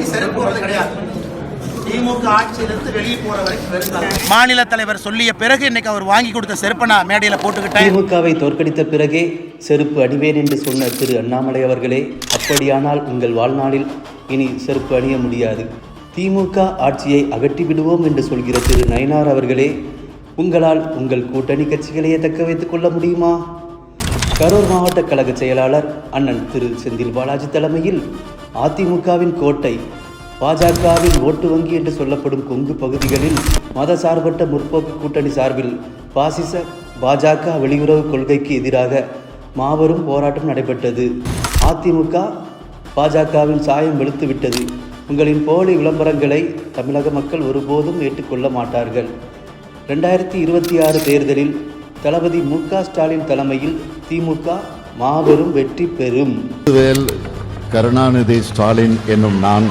இனி செருப்பு போடுறது கிடையாது. திமுக ஆட்சியிலிருந்து வெளியே போற வரைக்கும் வெறும் மாநில தலைவர் சொல்லிய பிறகு இன்னைக்கு அவர் வாங்கி கொடுத்த செருப்பை நான் மேடையில போட்டுக்கிட்டேன். திமுகவை தோற்கடித்த பிறகே செருப்பு அணிவேன் என்று சொன்ன திரு அண்ணாமலை அவர்களே அப்படியானால் உங்கள் வாழ்நாளில் இனி செருப்பு அணிய முடியாது. திமுக ஆட்சியை அகற்றி விடுவோம் என்று சொல்கிற திரு நயனார் அவர்களே உங்களால் உங்கள் கூட்டணி கட்சிகளையே தக்க வைத்துக் கொள்ள முடியுமா? கரூர் மாவட்ட கழக செயலாளர் அண்ணன் திரு செந்தில் பாலாஜி தலைமையில் அதிமுகவின் கோட்டை பாஜகவின் ஓட்டு வங்கி என்று சொல்லப்படும் கொங்கு பகுதிகளில் மதசார்பற்ற முற்போக்கு கூட்டணி சார்பில் பாசிச பாஜக வெளியுறவு கொள்கைக்கு எதிராக மாபெரும் போராட்டம் நடைபெற்றது. அதிமுக பாஜகவின் சாயம் வெளுத்துவிட்டது. உங்களின் போலி விளம்பரங்களை தமிழக மக்கள் ஒருபோதும் ஏற்றுக்கொள்ள மாட்டார்கள். ரெண்டாயிரத்தி இருபத்தி ஆறு தேர்தலில் தளபதி மு க ஸ்டாலின் தலைமையில் திமுக மாபெரும் வெற்றி பெறும். கருணாநிதி ஸ்டாலின் என்னும் நான்